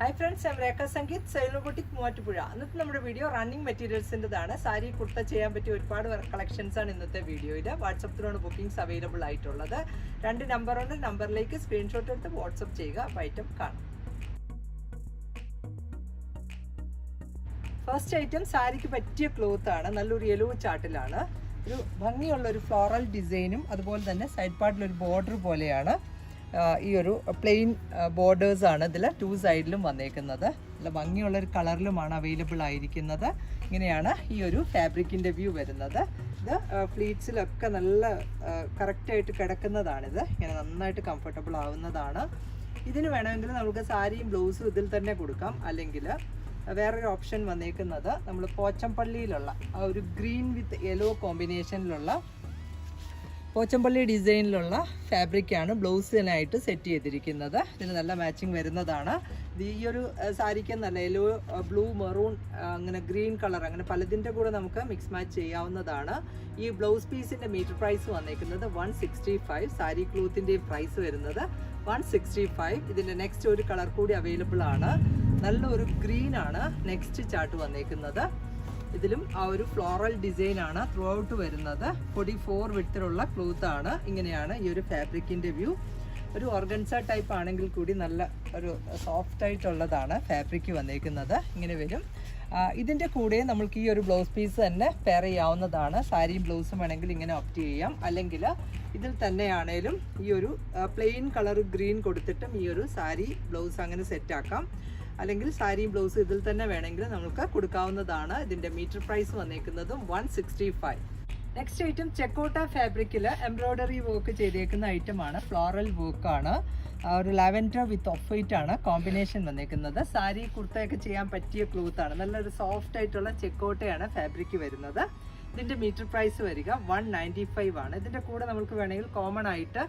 Hi friends ഞാൻ രേഖ സംഗീത് സൈലോബോട്ടിക് മൂവാറ്റുപുഴ ഇന്നത്തെ നമ്മുടെ വീഡിയോ റണ്ണിങ് മെറ്റീരിയൽസിന്റെതാണ് സാരി കുർത്ത ചെയ്യാൻ പറ്റിയ ഒരുപാട് കളക്ഷൻസ് ആണ് ഇന്നത്തെ വീഡിയോയിൽ വാട്സപ്പിലാണ് ബുക്കിംഗ്സ് അവൈലബിൾ ആയിട്ടുള്ളത്. രണ്ട് നമ്പറുണ്ട് നമ്പറിലേക്ക് സ്ക്രീൻഷോട്ട് എടുത്ത് വാട്സപ്പ് ചെയ്യുക. അപ്പോൾ ഐറ്റം കാണാം. ഫസ്റ്റ് ഐറ്റം സാരിക്ക് പറ്റിയ ക്ലോത്ത് ആണ്. നല്ലൊരു യെലോ ചാട്ടിലാണ്. ഒരു ഭംഗിയുള്ള ഒരു ഫ്ലോറൽ ഡിസൈനും അതുപോലെ തന്നെ സൈഡ് പാർട്ടിലൊരു ബോർഡർ പോലെയാണ്. ഈ ഒരു പ്ലെയിൻ ബോർഡേഴ്സ് ആണ് ഇതിൽ ടു സൈഡിലും വന്നേക്കുന്നത്. നല്ല ഭംഗിയുള്ളൊരു കളറിലുമാണ് അവൈലബിൾ ആയിരിക്കുന്നത്. ഇങ്ങനെയാണ് ഈ ഒരു ഫാബ്രിക്കിന്റെ വ്യൂ വരുന്നത്. ഇത് ഫ്ലീറ്റ്സിലൊക്കെ നല്ല കറക്റ്റായിട്ട് കിടക്കുന്നതാണിത്. ഇങ്ങനെ നന്നായിട്ട് കംഫർട്ടബിൾ ആവുന്നതാണ്. ഇതിന് വേണമെങ്കിൽ നമുക്ക് സാരിയും ബ്ലൗസും ഇതിൽ തന്നെ കൊടുക്കാം. അല്ലെങ്കിൽ വേറൊരു ഓപ്ഷൻ വന്നേക്കുന്നത് നമ്മൾ പോച്ചമ്പള്ളിയിലുള്ള ആ ഒരു ഗ്രീൻ വിത്ത് യെല്ലോ കോമ്പിനേഷനിലുള്ള പോച്ചമ്പള്ളി ഡിസൈനിലുള്ള ഫാബ്രിക്കാണ് ബ്ലൗസിനായിട്ട് സെറ്റ് ചെയ്തിരിക്കുന്നത്. ഇതിന് നല്ല മാച്ചിങ് വരുന്നതാണ്. ഈ ഒരു സാരിക്ക് നല്ല യെല്ലോ ബ്ലൂ മെറൂൺ അങ്ങനെ ഗ്രീൻ കളർ അങ്ങനെ പലതിന്റെ കൂടെ നമുക്ക് മിക്സ് മാച്ച് ചെയ്യാവുന്നതാണ്. ഈ ബ്ലൗസ് പീസിന്റെ മീറ്റർ പ്രൈസ് വന്നേക്കുന്നത് വൺ സിക്സ്റ്റി ഫൈവ് സാരി ക്ലൂത്തിന്റെയും പ്രൈസ് വരുന്നത് വൺ സിക്സ്റ്റി ഫൈവ് ഇതിന്റെ നെക്സ്റ്റ് ഒരു കളർ കൂടി അവൈലബിൾ ആണ്. നല്ലൊരു ഗ്രീനാണ് നെക്സ്റ്റ് ചാർട്ട് വന്നേക്കുന്നത്. ഇതിലും ആ ഒരു ഫ്ലോറൽ ഡിസൈൻ ആണ് ത്രൂ ഔട്ട് വരുന്നത്. ഫോർട്ടി ഫോർ വിട്ടിലുള്ള ക്ലോത്ത് ആണ്. ഇങ്ങനെയാണ് ഈ ഒരു ഫാബ്രിക്കിന്റെ വ്യൂ ഒരു ഓർഗൻസ ടൈപ്പ് ആണെങ്കിൽ കൂടി നല്ല ഒരു സോഫ്റ്റ് ആയിട്ടുള്ളതാണ് ഫാബ്രിക് വന്നേക്കുന്നത്. ഇങ്ങനെ വരും. ഇതിന്റെ കൂടെ നമുക്ക് ഈ ഒരു ബ്ലൗസ് പീസ് തന്നെ പെയർ ചെയ്യാവുന്നതാണ്. സാരിയും ബ്ലൗസും വേണമെങ്കിൽ ഇങ്ങനെ ഓപ്റ്റ് ചെയ്യാം. അല്ലെങ്കിൽ ഇതിൽ തന്നെയാണേലും ഈ ഒരു പ്ലെയിൻ കളർ ഗ്രീൻ കൊടുത്തിട്ടും ഈ ഒരു സാരി ബ്ലൗസ് അങ്ങനെ സെറ്റ് ആക്കാം. അല്ലെങ്കിൽ സാരി ബ്ലൗസ് ഇതിൽ തന്നെ വേണമെങ്കിൽ നമുക്ക് കൊടുക്കാവുന്നതാണ്. ഇതിന്റെ മീറ്റർ പ്രൈസ് വന്നേക്കുന്നത് one sixty five next item ചെക്കോട്ട ഫാബ്രിക്കിൽ എംബ്രോയ്ഡറി വർക്ക് ചെയ്തേക്കുന്ന ഐറ്റമാണ് ഫ്ലോറൽ വർക്കാണ് ഒരു ലാവൻഡർ വിത്ത് ഓഫ് വൈറ്റ് ആണ് കോമ്പിനേഷൻ വന്നേക്കുന്നത്. സാരി കുർത്തയൊക്കെ ചെയ്യാൻ പറ്റിയ ക്ലോത്താണ് നല്ലൊരു സോഫ്റ്റ് ആയിട്ടുള്ള ചെക്കോട്ടയാണ് ഫാബ്രിക് വരുന്നത്. ഇതിന്റെ മീറ്റർ പ്രൈസ് വരിക വൺ നയന്റി ഫൈവ് ആണ്. ഇതിന്റെ കൂടെ നമുക്ക് വേണമെങ്കിൽ കോമൺ ആയിട്ട്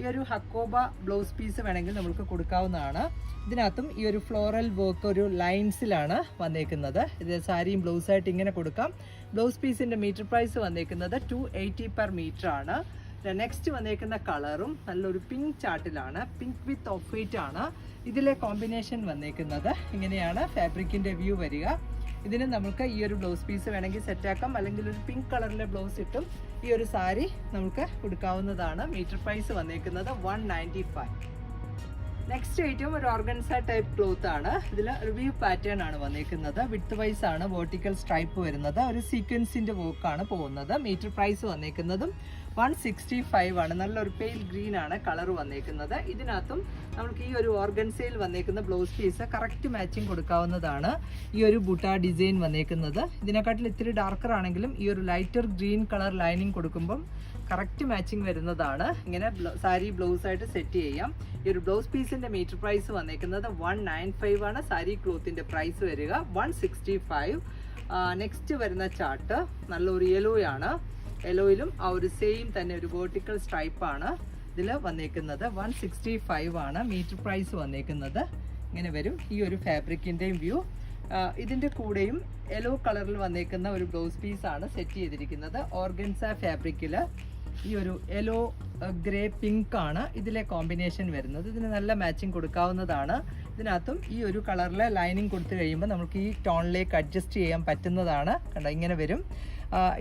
ഈ ഒരു ഹക്കോബ ബ്ലൗസ് പീസ് വേണമെങ്കിൽ നമുക്ക് കൊടുക്കാവുന്നതാണ്. ഇതിനകത്തും ഈ ഒരു ഫ്ലോറൽ വർക്ക് ഒരു ലൈൻസിലാണ് വന്നേക്കുന്നത്. ഇത് സാരിയും ബ്ലൗസായിട്ട് ഇങ്ങനെ കൊടുക്കാം. ബ്ലൗസ് പീസിന്റെ മീറ്റർ പ്രൈസ് വന്നേക്കുന്നത് ടു എയ്റ്റി പെർ മീറ്റർ ആണ്. നെക്സ്റ്റ് വന്നേക്കുന്ന കളറും നല്ലൊരു പിങ്ക് ചാർട്ടിലാണ് പിങ്ക് വിത്ത് ഓഫ് വൈറ്റ് ആണ്. ഇതിലെ കോമ്പിനേഷൻ വന്നേക്കുന്നത്. ഇങ്ങനെയാണ് ഫാബ്രിക്കിന്റെ വ്യൂ വരിക. ഇതിന് നമുക്ക് ഈ ഒരു ബ്ലൗസ് പീസ് വേണമെങ്കിൽ സെറ്റ് ആക്കാം. അല്ലെങ്കിൽ ഒരു പിങ്ക് കളറിലെ ബ്ലൗസ് ഇട്ടും ഈ ഒരു സാരി നമുക്ക് കൊടുക്കാവുന്നതാണ്. മീറ്റർ പ്രൈസ് വന്നേക്കുന്നത് one ninety five next item ഒരു ഓർഗൻസ ടൈപ്പ് ക്ലോത്ത് ആണ്. ഇതിൽ റിവ്യൂ പാറ്റേൺ ആണ് വന്നിരിക്കുന്നത് വിത്ത് വൈസ് ആണ് വെർട്ടിക്കൽ സ്ട്രൈപ്പ് വരുന്നത്. ഒരു സീക്വൻസിന്റെ വർക്കാണ് പോകുന്നത്. മീറ്റർ പ്രൈസ് വന്നിരിക്കുന്നതും വൺ സിക്സ്റ്റി ഫൈവ് ആണ്. നല്ലൊരു പെയിൽ ഗ്രീൻ ആണ് കളർ വന്നേക്കുന്നത്. ഇതിനകത്തും നമുക്ക് ഈ ഒരു ഓർഗൻസയിൽ വന്നേക്കുന്ന ബ്ലൗസ് പീസ് കറക്റ്റ് മാച്ചിങ് കൊടുക്കാവുന്നതാണ്. ഈ ഒരു ബുട്ട ഡിസൈൻ വന്നേക്കുന്നത്. ഇതിനെക്കാട്ടിൽ ഇത്തിരി ഡാർക്കർ ആണെങ്കിലും ഈ ഒരു ലൈറ്റർ ഗ്രീൻ കളർ ലൈനിങ് കൊടുക്കുമ്പം കറക്റ്റ് മാച്ചിങ് വരുന്നതാണ്. ഇങ്ങനെ സാരി ബ്ലൗസ് ആയിട്ട് സെറ്റ് ചെയ്യാം. ഈ ഒരു ബ്ലൗസ് പീസിന്റെ മീറ്റർ പ്രൈസ് വന്നേക്കുന്നത് വൺ നയൻ ഫൈവ് ആണ്. സാരി ക്ലോത്തിന്റെ പ്രൈസ് വരിക വൺ സിക്സ്റ്റി ഫൈവ് നെക്സ്റ്റ് വരുന്ന ചാർട്ട് നല്ലൊരു യെല്ലോ ആണ്. യെലോയിലും ആ ഒരു സെയിം തന്നെ ഒരു വേർട്ടിക്കൽ സ്ട്രൈപ്പ് ആണ് ഇതിൽ വന്നേക്കുന്നത്. വൺ സിക്സ്റ്റി ഫൈവ് ആണ് മീറ്റർ പ്രൈസ് വന്നേക്കുന്നത്. ഇങ്ങനെ വരും. ഈ ഒരു ഫാബ്രിക്കിന്റെയും വ്യൂ. ഇതിന്റെ കൂടെയും യെല്ലോ കളറിൽ വന്നേക്കുന്ന ഒരു ബ്ലൗസ് പീസാണ് സെറ്റ് ചെയ്തിരിക്കുന്നത്. ഓർഗൻസ ഫാബ്രിക്കിൽ ഈ ഒരു യെല്ലോ ഗ്രേ പിങ്ക് ആണ് ഇതിലെ കോമ്പിനേഷൻ വരുന്നത്. ഇതിന് നല്ല മാച്ചിങ് കൊടുക്കാവുന്നതാണ്. ഇതിനകത്തും ഈ ഒരു കളറിലെ ലൈനിങ് കൊടുത്തു കഴിയുമ്പോൾ നമുക്ക് ഈ ടോണിലേക്ക് അഡ്ജസ്റ്റ് ചെയ്യാൻ പറ്റുന്നതാണ്. കണ്ടോ ഇങ്ങനെ വരും.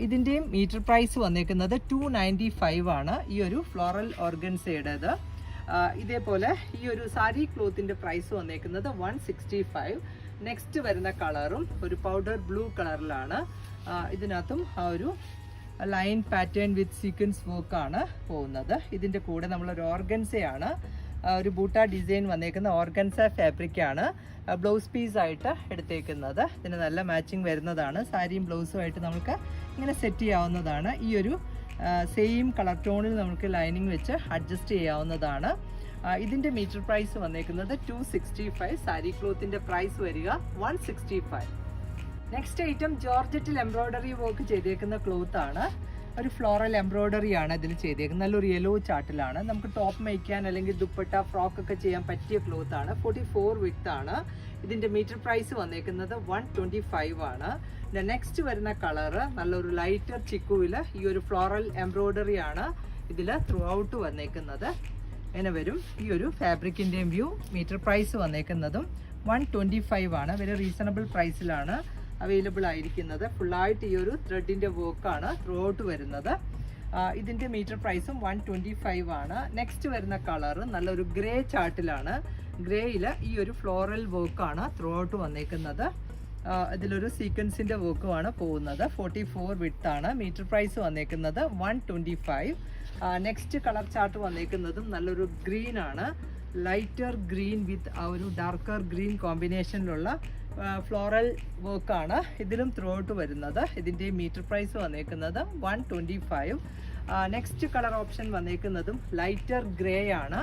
ഇതിന്റെയും മീറ്റർ പ്രൈസ് വന്നേക്കുന്നത് ടു നയന്റി ഫൈവ് ആണ്. ഈ ഒരു ഫ്ലോറൽ ഓർഗൻസയുടേത് ഇതേപോലെ ഈ ഒരു സാരി ക്ലോത്തിന്റെ പ്രൈസ് വന്നേക്കുന്നത് വൺ സിക്സ്റ്റി ഫൈവ് നെക്സ്റ്റ് വരുന്ന കളറും ഒരു പൗഡർ ബ്ലൂ കളറിലാണ് ഇതിനകത്തും ആ ഒരു line pattern with sequence work ആണ് പോകുന്നത്. ഇതിന്റെ കൂടെ നമ്മൾ ഒരു ഓർഗൻസയാണ് ഒരു ബൂട്ട ഡിസൈൻ വന്നേക്കുന്ന ഓർഗൻസ ഫാബ്രിക്കാണ് ബ്ലൗസ് പീസ് ആയിട്ട് എടുത്തേക്കുന്നത്. ഇതിന് നല്ല മാച്ചിങ് വരുന്നതാണ്. സാരിയും ബ്ലൗസും ആയിട്ട് നമുക്ക് ഇങ്ങനെ സെറ്റ് ചെയ്യാവുന്നതാണ്. ഈ ഒരു സെയിം കളർ ടോണിൽ നമുക്ക് ലൈനിങ് വെച്ച് അഡ്ജസ്റ്റ് ചെയ്യാവുന്നതാണ്. ഇതിന്റെ മീറ്റർ പ്രൈസ് വന്നേക്കുന്നത് ടു സിക്സ്റ്റി ഫൈവ് സാരി ക്ലോത്തിന്റെ പ്രൈസ് വരിക one sixty five next item ജോർജറ്റിൽ embroidery work ചെയ്തേക്കുന്ന ക്ലോത്ത് ആണ്. ഒരു ഫ്ലോറൽ എംബ്രോയ്ഡറി ആണ് ഇതിൽ ചെയ്തേക്കുന്നത്. നല്ലൊരു യെല്ലോ ചാട്ടിലാണ്. നമുക്ക് ടോപ്പ് മേക്കാൻ അല്ലെങ്കിൽ ദുപ്പട്ട ഫ്രോക്ക് ഒക്കെ ചെയ്യാൻ പറ്റിയ ക്ലോത്ത് ആണ്. ഫോർട്ടി ഫോർ വിത്ത് ആണ്. ഇതിന്റെ മീറ്റർ പ്രൈസ് വന്നേക്കുന്നത് വൺ ട്വന്റി ഫൈവ് ആണ് നെക്സ്റ്റ് വരുന്ന കളറ് നല്ലൊരു ലൈറ്റർ ചിക്കുവിൽ ഈ ഒരു ഫ്ലോറൽ എംബ്രോയ്ഡറി ആണ് ഇതിൽ ത്രൂ ഔട്ട് വന്നേക്കുന്നത്. ഇങ്ങനെ വരും. ഈ ഒരു ഫാബ്രിക്കിന്റെയും വ്യൂ മീറ്റർ പ്രൈസ് വന്നേക്കുന്നതും വൺ ട്വന്റി ഫൈവ് ആണ് വെരി റീസണബിൾ പ്രൈസിലാണ് അവൈലബിൾ ആയിരിക്കുന്നത്. ഫുള്ളായിട്ട് ഈ ഒരു ത്രെഡിന്റെ വർക്കാണ് ത്രൂ ഔട്ട് വരുന്നത്. ഇതിന്റെ മീറ്റർ പ്രൈസും വൺ ട്വന്റി ഫൈവ് ആണ്. നെക്സ്റ്റ് വരുന്ന കളർ നല്ലൊരു ഗ്രേ ചാർട്ടിലാണ് ഗ്രേയിൽ ഈ ഒരു ഫ്ലോറൽ വർക്കാണ് ത്രൂ ഔട്ട് വന്നേക്കുന്നത്. ഇതിലൊരു സീക്വൻസിന്റെ വർക്കുമാണ് പോകുന്നത്. ഫോർട്ടി ഫോർ വിട്ട് ആണ് മീറ്റർ പ്രൈസ് വന്നേക്കുന്നത് one twenty five next colour chart വന്നേക്കുന്നതും നല്ലൊരു ഗ്രീൻ ആണ്. ലൈറ്റർ ഗ്രീൻ വിത്ത് ആ ഒരു ഡാർക്കർ ഗ്രീൻ കോമ്പിനേഷനിലുള്ള ഫ്ലോറൽ വർക്കാണ് ഇതിലും ത്രൂ ഔട്ട് വരുന്നത്. ഇതിന്റെ മീറ്റർ പ്രൈസ് വന്നേക്കുന്നത് one twenty five next colour option വന്നേക്കുന്നതും lighter grey ആണ്.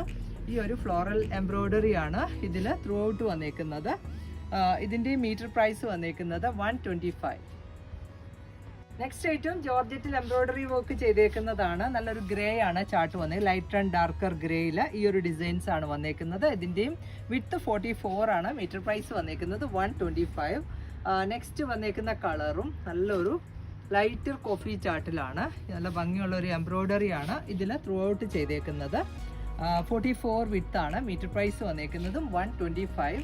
ഈ ഒരു ഫ്ലോറൽ എംബ്രോയ്ഡറി ആണ് ഇതിൽ ത്രൂ ഔട്ട് വന്നേക്കുന്നത് ഇതിന്റെ മീറ്റർ പ്രൈസ് വന്നേക്കുന്നത് one twenty five next item ജോർജറ്റിൽ embroidery work ചെയ്തേക്കുന്നതാണ്. നല്ലൊരു ഗ്രേ ആണ് ചാർട്ട് വന്നത്. ലൈറ്റ് ആൻഡ് ഡാർക്കർ ഗ്രേയിൽ ഈ ഒരു ഡിസൈൻസ് ആണ് വന്നേക്കുന്നത്. ഇതിന്റെയും വിത്ത് ഫോർട്ടി ഫോർ ആണ്. മീറ്റർ പ്രൈസ് വന്നേക്കുന്നത് വൺ ട്വന്റി ഫൈവ് നെക്സ്റ്റ് വന്നേക്കുന്ന കളറും നല്ലൊരു ലൈറ്റർ കോഫി ചാർട്ടിലാണ് നല്ല ഭംഗിയുള്ള ഒരു എംബ്രോയിഡറി ആണ് ഇതിൽ ത്രൂ ഔട്ട് ചെയ്തേക്കുന്നത്. ഫോർട്ടി ഫോർ വിത്ത് ആണ്. മീറ്റർ പ്രൈസ് വന്നേക്കുന്നതും വൺ ട്വന്റി ഫൈവ്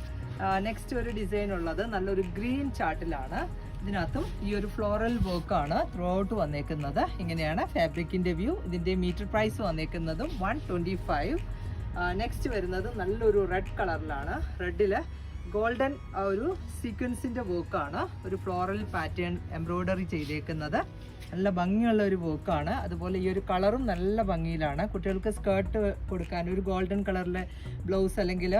നെക്സ്റ്റ് ഒരു ഡിസൈൻ ഉള്ളത്. നല്ലൊരു ഗ്രീൻ ചാർട്ടിലാണ് ഇതിനകത്തും ഈ ഒരു ഫ്ലോറൽ വർക്കാണ് ത്രൂ ഔട്ട് വന്നേക്കുന്നത്. ഇങ്ങനെയാണ് ഫാബ്രിക്കിന്റെ വ്യൂ ഇതിന്റെ മീറ്റർ പ്രൈസ് വന്നേക്കുന്നതും വൺ ട്വന്റി ഫൈവ് നെക്സ്റ്റ് വരുന്നത് നല്ലൊരു റെഡ് കളറിലാണ് റെഡിൽ ഗോൾഡൻ ഒരു സീക്വൻസിന്റെ വർക്കാണ് ഒരു ഫ്ലോറൽ പാറ്റേൺ എംബ്രോയ്ഡറി ചെയ്തേക്കുന്നത്. നല്ല ഭംഗിയുള്ള ഒരു വർക്കാണ് അതുപോലെ ഈ ഒരു കളറും നല്ല ഭംഗിയിലാണ്. കുട്ടികൾക്ക് സ്കേർട്ട് കൊടുക്കാൻ ഒരു ഗോൾഡൻ കളറിലെ ബ്ലൗസ് അല്ലെങ്കിൽ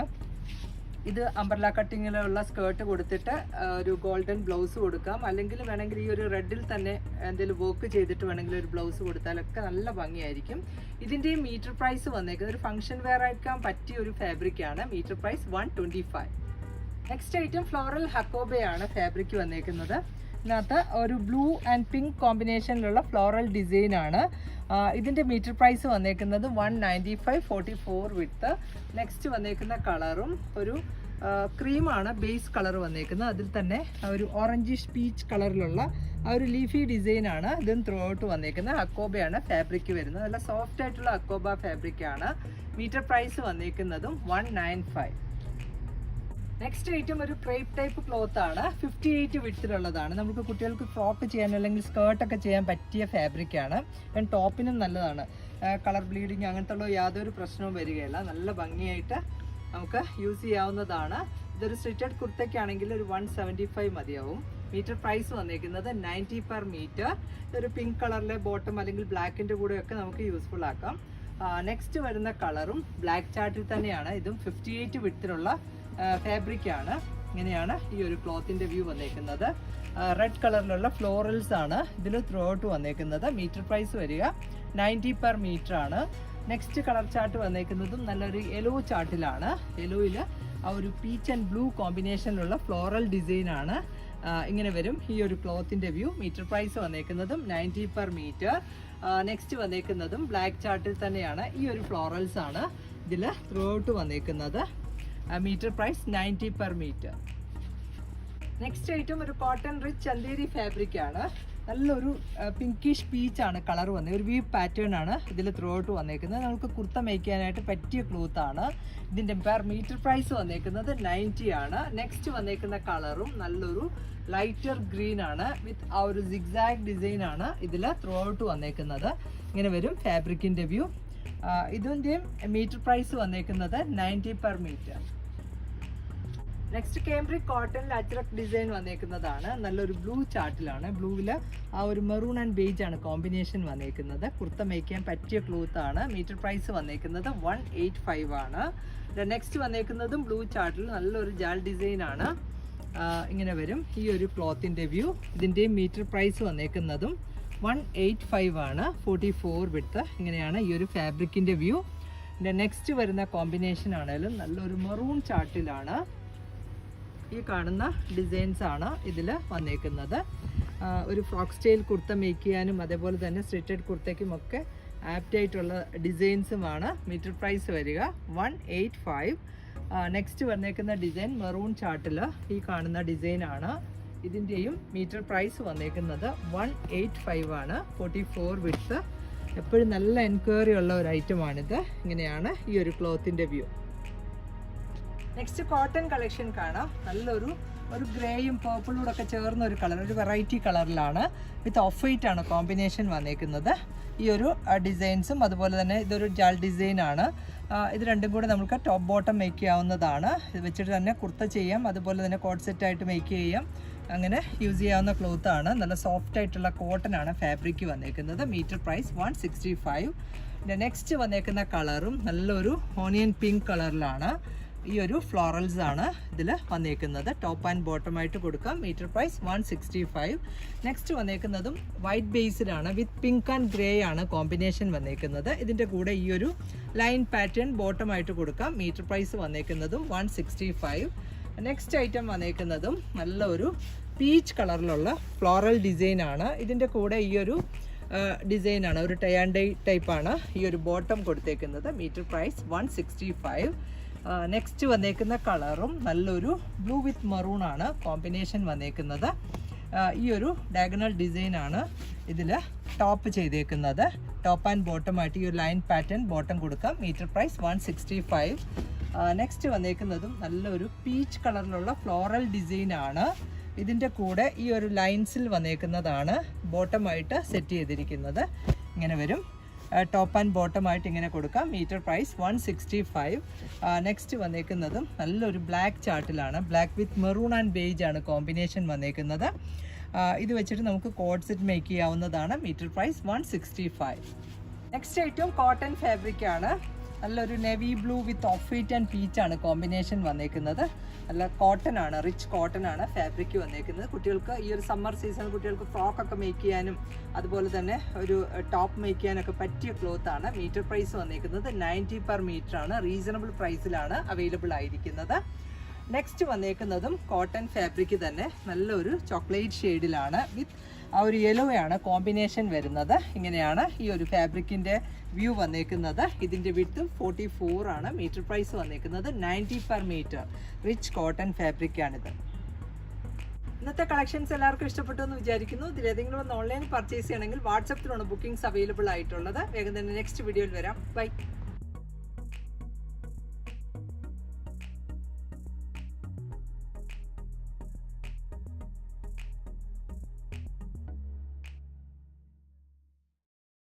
ഇത് അംബർല കട്ടിങ്ങിലുള്ള സ്കേർട്ട് കൊടുത്തിട്ട് ഒരു ഗോൾഡൻ ബ്ലൗസ് കൊടുക്കാം. അല്ലെങ്കിൽ വേണമെങ്കിൽ ഈ ഒരു റെഡിൽ തന്നെ എന്തെങ്കിലും വർക്ക് ചെയ്തിട്ട് വേണമെങ്കിൽ ഒരു ബ്ലൗസ് കൊടുത്താലൊക്കെ നല്ല ഭംഗിയായിരിക്കും. ഇതിന്റെ മീറ്റർ പ്രൈസ് വന്നേക്കുന്നത് ഒരു ഫംഗ്ഷൻ വെയർ ആയിരിക്കാൻ പറ്റിയ ഒരു ഫാബ്രിക്കാണ് metre price one twenty five next item floral ഹക്കോബയാണ് fabric വന്നേക്കുന്നത്. ഇതിനകത്ത് ഒരു ബ്ലൂ ആൻഡ് പിങ്ക് കോമ്പിനേഷനിലുള്ള ഫ്ലോറൽ ഡിസൈൻ ആണ് ഇതിന്റെ മീറ്റർ പ്രൈസ് വന്നേക്കുന്നത് one ninety five forty four width. Next വന്നേക്കുന്ന കളറും ഒരു ക്രീമാണ് ബേസ് കളർ വന്നേക്കുന്നത്. അതിൽ തന്നെ ഒരു ഓറഞ്ചിഷ് പീച്ച് കളറിലുള്ള ആ ഒരു ലീഫി ഡിസൈൻ ആണ് ഇതും ത്രൂ ഔട്ട് വന്നേക്കുന്നത്. അക്കോബയാണ് ഫാബ്രിക് വരുന്നത്. നല്ല സോഫ്റ്റ് ആയിട്ടുള്ള അക്കോബ ഫാബ്രിക്കാണ് metre price വന്നേക്കുന്നതും one nine five. Next item ഒരു ക്രേപ്പ് ടൈപ്പ് ക്ലോത്ത് ആണ്. ഫിഫ്റ്റി എയ്റ്റ് വിഡ്ത്തിലുള്ളതാണ് നമുക്ക് കുട്ടികൾക്ക് ഫ്രോക്ക് ചെയ്യാൻ അല്ലെങ്കിൽ സ്കേർട്ട് ഒക്കെ ചെയ്യാൻ പറ്റിയ ഫാബ്രിക് ആണ്. ഞാൻ ടോപ്പിനും നല്ലതാണ്. കളർ ബ്ലീഡിങ് അങ്ങനത്തെ ഉള്ള യാതൊരു പ്രശ്നവും വരികയില്ല. നല്ല ഭംഗിയായിട്ട് നമുക്ക് യൂസ് ചെയ്യാവുന്നതാണ്. ഇതൊരു സ്റ്റിറ്റഡ് കുർത്തയ്ക്കാണെങ്കിൽ ഒരു വൺ സെവന്റി ഫൈവ് മതിയാവും. മീറ്റർ പ്രൈസ് വന്നിരിക്കുന്നത് നയന്റി പെർ മീറ്റർ ഇതൊരു പിങ്ക് കളറിലെ ബോട്ടം അല്ലെങ്കിൽ ബ്ലാക്കിന്റെ കൂടെയൊക്കെ നമുക്ക് യൂസ്ഫുൾ ആക്കാം. നെക്സ്റ്റ് വരുന്ന കളറും ബ്ലാക്ക് ചാർട്ടിൽ തന്നെയാണ്. ഇതും ഫിഫ്റ്റി എയ്റ്റ് വിട്ടിലുള്ള ഫാബ്രിക് ആണ്. ഇങ്ങനെയാണ് ഈ ഒരു ക്ലോത്തിന്റെ വ്യൂ വന്നേക്കുന്നത്. റെഡ് കളറിലുള്ള ഫ്ലോറൽസ് ആണ് ഇതിൽ ത്രൂ ഔട്ട് വന്നേക്കുന്നത്. മീറ്റർ പ്രൈസ് വരിക നയന്റി പെർ മീറ്റർ ആണ്. നെക്സ്റ്റ് കളർ ചാർട്ട് വന്നേക്കുന്നതും നല്ലൊരു യെല്ലോ ചാർട്ടിലാണ് യെലോയിൽ ആ ഒരു പീച്ച് ആൻഡ് ബ്ലൂ കോമ്പിനേഷനിലുള്ള ഫ്ലോറൽ ഡിസൈനാണ് ഇങ്ങനെ വരും. ഈ ഒരു ക്ലോത്തിന്റെ വ്യൂ മീറ്റർ പ്രൈസ് വന്നേക്കുന്നതും നയന്റി പെർ മീറ്റർ. നെക്സ്റ്റ് വന്നേക്കുന്നതും ബ്ലാക്ക് ചാർട്ടിൽ തന്നെയാണ്. ഈ ഒരു ഫ്ലോറൽസ് ആണ് ഇതിൽ ത്രൂ ഔട്ട് വന്നേക്കുന്നത് metre price ninety per metre. Next item ഒരു കോട്ടൺ റിച്ച് ചന്തേരി ഫാബ്രിക് ആണ്. നല്ലൊരു പിങ്കിഷ് പീച്ച് ആണ് കളർ വന്നത്. ഒരു വീ പാറ്റേൺ ആണ് ഇതിൽ ത്രൂ ഔട്ട് വന്നേക്കുന്നത്. നമുക്ക് കുർത്ത മേയ്ക്കാനായിട്ട് പറ്റിയ ക്ലോത്ത് ആണ്. ഇതിന്റെ പെർ മീറ്റർ പ്രൈസ് വന്നേക്കുന്നത് നയന്റി ആണ്. നെക്സ്റ്റ് വന്നേക്കുന്ന കളറും നല്ലൊരു ലൈറ്റർ ഗ്രീൻ ആണ്. വിത്ത് ആ ഒരു സിഗ്സാഗ് ഡിസൈൻ ആണ് ഇതിൽ ത്രൂ ഔട്ട് വന്നേക്കുന്നത്. ഇങ്ങനെ വരും ഫാബ്രിക്കിന്റെ വ്യൂ ഇതിന്റെയും മീറ്റർ പ്രൈസ് വന്നേക്കുന്നത് ninety per metre next cambric കോട്ടണിൽ അജ്രക് ഡിസൈൻ വന്നേക്കുന്നതാണ്. നല്ലൊരു ബ്ലൂ ചാർട്ടിലാണ് ബ്ലൂവിൽ ആ ഒരു മെറൂൺ ആൻഡ് ബേജ് ആണ് കോമ്പിനേഷൻ വന്നേക്കുന്നത്. കുർത്ത മേക്കാൻ പറ്റിയ ക്ലോത്ത് ആണ്. മീറ്റർ പ്രൈസ് വന്നേക്കുന്നത് വൺ എയ്റ്റ് ഫൈവ് ആണ്. നെക്സ്റ്റ് വന്നേക്കുന്നതും ബ്ലൂ ചാർട്ടിൽ നല്ലൊരു ജാൽ ഡിസൈൻ ആണ്. ഇങ്ങനെ വരും. ഈ ഒരു ക്ലോത്തിന്റെ വ്യൂ ഇതിന്റെയും മീറ്റർ പ്രൈസ് വന്നേക്കുന്നതും വൺ എയ്റ്റ് ഫൈവ് ആണ്. ഫോർട്ടി ഫോർ വിടുത്ത് ഇങ്ങനെയാണ് ഈ ഒരു ഫാബ്രിക്കിന്റെ വ്യൂ നെക്സ്റ്റ് വരുന്ന കോമ്പിനേഷൻ ആണെങ്കിലും നല്ലൊരു മെറൂൺ ചാർട്ടിലാണ് ഈ കാണുന്ന ഡിസൈൻസ് ആണ് ഇതിൽ വന്നേക്കുന്നത്. ഒരു ഫ്രോക്ക് സ്റ്റൈൽ കുർത്ത മേക്ക് ചെയ്യാനും അതേപോലെ തന്നെ സ്റ്റിറ്റഡ് കുർത്തയ്ക്കും ഒക്കെ ആപ്റ്റ് ആയിട്ടുള്ള ഡിസൈൻസുമാണ് മീറ്റർ പ്രൈസ് വരിക വൺ എയ്റ്റ് ഫൈവ് നെക്സ്റ്റ് വന്നേക്കുന്ന ഡിസൈൻ മെറൂൺ ചാർട്ടിൽ ഈ കാണുന്ന ഡിസൈനാണ് ഇതിന്റെയും മീറ്റർ പ്രൈസ് വന്നേക്കുന്നത് വൺ എയ്റ്റ് ഫൈവ് ആണ്. ഫോർട്ടി ഫോർ വിഡ്ത്ത് എപ്പോഴും നല്ല എൻക്വയറി ഉള്ള ഒരു ഐറ്റമാണിത് ഇങ്ങനെയാണ് ഈ ഒരു ക്ലോത്തിന്റെ വ്യൂ നെക്സ്റ്റ് കോട്ടൺ കളക്ഷൻ കാണാം. നല്ലൊരു ഒരു ഗ്രേയും പേർപ്പിളും ഒക്കെ ചേർന്ന ഒരു കളർ ഒരു വെറൈറ്റി കളറിലാണ് വിത്ത് ഓഫ് വൈറ്റ് ആണ് കോമ്പിനേഷൻ വന്നേക്കുന്നത്. ഈ ഒരു ഡിസൈൻസും അതുപോലെ തന്നെ ഇതൊരു ജാൾ ഡിസൈൻ ആണ്. ഇത് രണ്ടും കൂടെ നമുക്ക് ടോപ്പ് ബോട്ടം മേക്ക് ചെയ്യാവുന്നതാണ്. ഇത് വെച്ചിട്ട് തന്നെ കുർത്ത ചെയ്യാം. അതുപോലെ തന്നെ കോട്ട് സെറ്റ് ആയിട്ട് മേക്ക് ചെയ്യാം. അങ്ങനെ യൂസ് ചെയ്യാവുന്ന ക്ലോത്ത് ആണ്. നല്ല സോഫ്റ്റ് ആയിട്ടുള്ള കോട്ടൺ ആണ് ഫാബ്രിക് വന്നേക്കുന്നത്. Metre price one sixty five next വന്നേക്കുന്ന കളറും നല്ലൊരു ഓണിയൻ പിങ്ക് കളറിലാണ് ഈ ഒരു ഫ്ലോറൽസ് ആണ് ഇതിൽ വന്നേക്കുന്നത്. ടോപ്പ് ആൻഡ് ബോട്ടം ആയിട്ട് കൊടുക്കാം. Metre price one sixty five next വന്നേക്കുന്നതും white ബേസിലാണ് വിത്ത് പിങ്ക് ആൻഡ് ഗ്രേ ആണ് കോമ്പിനേഷൻ വന്നേക്കുന്നത്. ഇതിന്റെ കൂടെ ഈ ഒരു ലൈൻ പാറ്റേൺ ബോട്ടം ആയിട്ട് കൊടുക്കാം. Metre price വന്നേക്കുന്നതും one sixty five next item വന്നേക്കുന്നതും നല്ല ഒരു പീച്ച് കളറിലുള്ള ഫ്ലോറൽ ഡിസൈൻ ആണ്. ഇതിന്റെ കൂടെ ഈ ഒരു ഡിസൈൻ ആണ്. ഒരു ടയാൻഡൈ ടൈപ്പാണ് ഈ ഒരു ബോട്ടം കൊടുത്തേക്കുന്നത്. Metre price one sixty five next വന്നേക്കുന്ന കളറും നല്ലൊരു ബ്ലൂ വിത്ത് മറൂൺ ആണ് കോമ്പിനേഷൻ വന്നേക്കുന്നത്. ഈ ഒരു ഡയഗണൽ ഡിസൈൻ ആണ് ഇതിൽ ടോപ്പ് ചെയ്തേക്കുന്നത്. ടോപ്പ് ആൻഡ് ബോട്ടം ആയിട്ട് ഈ ഒരു ലൈൻ പാറ്റേൺ ബോട്ടം കൊടുക്കാം. Metre price one sixty five next വന്നേക്കുന്നതും നല്ലൊരു പീച്ച് കളറിലുള്ള ഫ്ലോറൽ ഡിസൈൻ ആണ്. ഇതിന്റെ കൂടെ ഈ ഒരു ലൈൻസിൽ വന്നേക്കുന്നതാണ് ബോട്ടമായിട്ട് സെറ്റ് ചെയ്തിരിക്കുന്നത്. ഇങ്ങനെ വരും. ടോപ്പ് ആൻഡ് ബോട്ടം ആയിട്ട് ഇങ്ങനെ കൊടുക്കാം. Metre price one sixty five next വന്നേക്കുന്നതും നല്ലൊരു black ചാർട്ടിലാണ് black with maroon and beige ആണ് കോമ്പിനേഷൻ വന്നേക്കുന്നത്. ഇത് വെച്ചിട്ട് നമുക്ക് കോഡ് സെറ്റ് മേക്ക് ചെയ്യാവുന്നതാണ്. Metre price one sixty five next item cotton fabric ആണ്. നല്ലൊരു navy blue with off white and peach ആണ് കോമ്പിനേഷൻ വന്നേക്കുന്നത്. നല്ല കോട്ടൺ ആണ് റിച്ച് കോട്ടൺ ആണ് ഫാബ്രിക് വന്നേക്കുന്നത്. കുട്ടികൾക്ക് ഈ ഒരു സമ്മർ സീസൺ കുട്ടികൾക്ക് ഫ്രോക്ക് ഒക്കെ മേക്ക് ചെയ്യാനും അതുപോലെ തന്നെ ഒരു ടോപ്പ് മേക്ക് ചെയ്യാനൊക്കെ പറ്റിയ ക്ലോത്ത് ആണ്. മീറ്റർ പ്രൈസ് വന്നേക്കുന്നത് നയന്റി പെർ മീറ്റർ ആണ്. റീസണബിൾ പ്രൈസിലാണ് അവൈലബിൾ ആയിരിക്കുന്നത്. നെക്സ്റ്റ് വന്നേക്കുന്നതും കോട്ടൺ ഫാബ്രിക് തന്നെ. നല്ലൊരു ചോക്ലേറ്റ് ഷെയ്ഡിലാണ് വിത്ത് ആ ഒരു യെല്ലോ കോമ്പിനേഷൻ വരുന്നത്. ഇങ്ങനെയാണ് ഈ ഒരു ഫാബ്രിക്കിന്റെ വ്യൂ വന്നേക്കുന്നത്. ഇതിന്റെ വിട്ടും ഫോർട്ടി ഫോർ ആണ്. മീറ്റർ പ്രൈസ് വന്നേക്കുന്നത് ninety per metre rich cotton fabric ആണിത്. ഇന്നത്തെ കളക്ഷൻസ് എല്ലാവർക്കും ഇഷ്ടപ്പെട്ടു എന്ന് വിചാരിക്കുന്നു. ഇതിൽ ഏതെങ്കിലും ഒന്ന് ഓൺലൈൻ പർച്ചേസ് ചെയ്യണമെങ്കിൽ വാട്സപ്പിലാണ് ബുക്കിംഗ്സ് അവൈലബിൾ ആയിട്ടുള്ളത്. വേഗം തന്നെ നെക്സ്റ്റ് വീഡിയോയിൽ വരാം. ബൈ